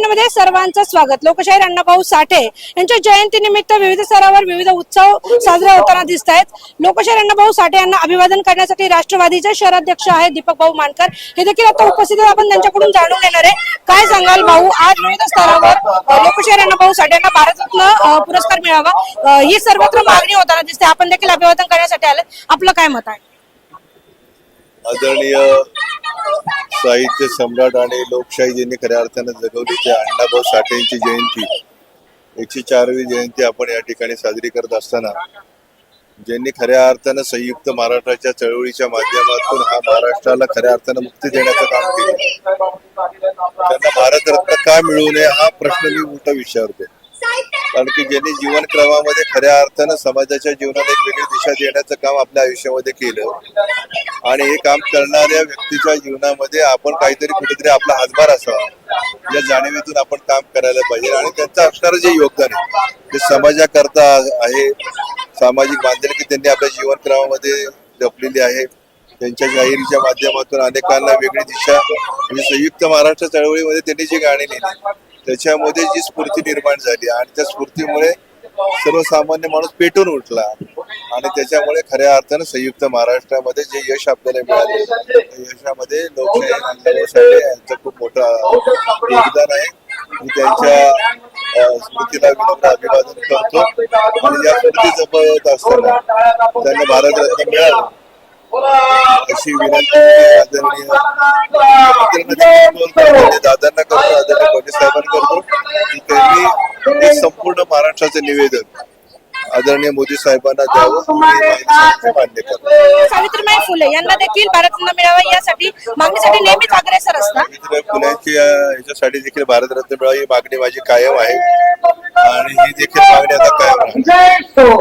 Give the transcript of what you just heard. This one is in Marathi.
सर्वांचं स्वागत. लोकशाहीर अण्णाभाऊ साठे यांच्या जयंतीनिमित्त विविध स्तरावर विविध उत्सव साजरे होताना दिसत आहेत लोकशाहीर अण्णाभाऊ साठे यांना अभिवादन करण्यासाठी राष्ट्रवादीचे शहराध्यक्ष आहेत दीपक भाऊ मानकर. हे देखील आता उपस्थित आपण त्यांच्याकडून जाणून घेणार आहे. काय सांगाल भाऊ? आज विविध स्तरावर लोकशाहीर अण्णाभाऊ साठे यांना भारतरत्न पुरस्कार मिळावा. ही सर्वत्र मागणी होताना दिसते. आपण देखील अभिवादन करण्यासाठी आले आपलं काय मत आहे? आदरणीय साहित्य सम्राट आणि लोकशाही ज्यांनी खऱ्या अर्थानं जगवली त्या अण्णाभाऊ साठे यांची जयंती. एकशे चारवी जयंती आपण या ठिकाणी साजरी करत असताना ज्यांनी खऱ्या अर्थानं संयुक्त महाराष्ट्राच्या चळवळीच्या माध्यमातून हा महाराष्ट्राला खऱ्या अर्थानं मुक्ती देण्याचं काम केलं. त्यांना भारतरत्न का मिळू नये हा प्रश्न मी उलटा विचारते कारण की ज्यांनी जीवन क्रमामध्ये खऱ्या अर्थानं समाजाच्या जीवनाला एक वेगळी दिशा देण्याचं काम आपल्या आयुष्यामध्ये केलं आणि हे काम करणाऱ्या व्यक्तीच्या जीवनामध्ये आपण काहीतरी कुठेतरी आपला हातभार असावा. या जाणीवेतून आपण काम करायला पाहिजे आणि त्यांचं असणारं जे योगदान आहे ते समाजाकरता आहे सामाजिक बांधिलकी त्यांनी आपल्या जीवन क्रमामध्ये जपलेली आहे. त्यांच्या जाहीरीच्या माध्यमातून अनेकांना वेगळी दिशा म्हणजे संयुक्त महाराष्ट्र चळवळीमध्ये त्यांनी जी गाणी लिहिली त्याच्यामध्ये जी स्फूर्ती निर्माण झाली आणि त्या स्फूर्तीमुळे सर्वसामान्य माणूस पेटून उठला. आणि त्याच्यामुळे खऱ्या अर्थानं संयुक्त महाराष्ट्रामध्ये जे यश आपल्याला मिळाले त्या यशामध्ये लोकशाही साठे यांचं खूप मोठं योगदान आहे. मी त्यांच्या स्मृतीला विनम्र अभिवादन करतो. आणि या स्मृती जपत असताना त्यांना भारतरत्न मिळालं. अशी विनंती मी आदरणीय आदरणीय दादांना करतो आदरणीय कोटे साहेबांना करतो. त्यांनी हे संपूर्ण महाराष्ट्राचं निवेदन आदरणीय मोदी साहेबांना द्यावं मान्य सावित्रीबाई फुले यांना देखील भारतरत्न मिळावा यासाठी मागणीसाठी नेहमीच अग्रेसर असतात. सावित्रीबाई फुल्यांची अ, ह्याच्यासाठी देखील भारतरत्न मिळावी ही मागणी माझी कायम आहे. आणि ही देखील मागणी आता कायम राहणार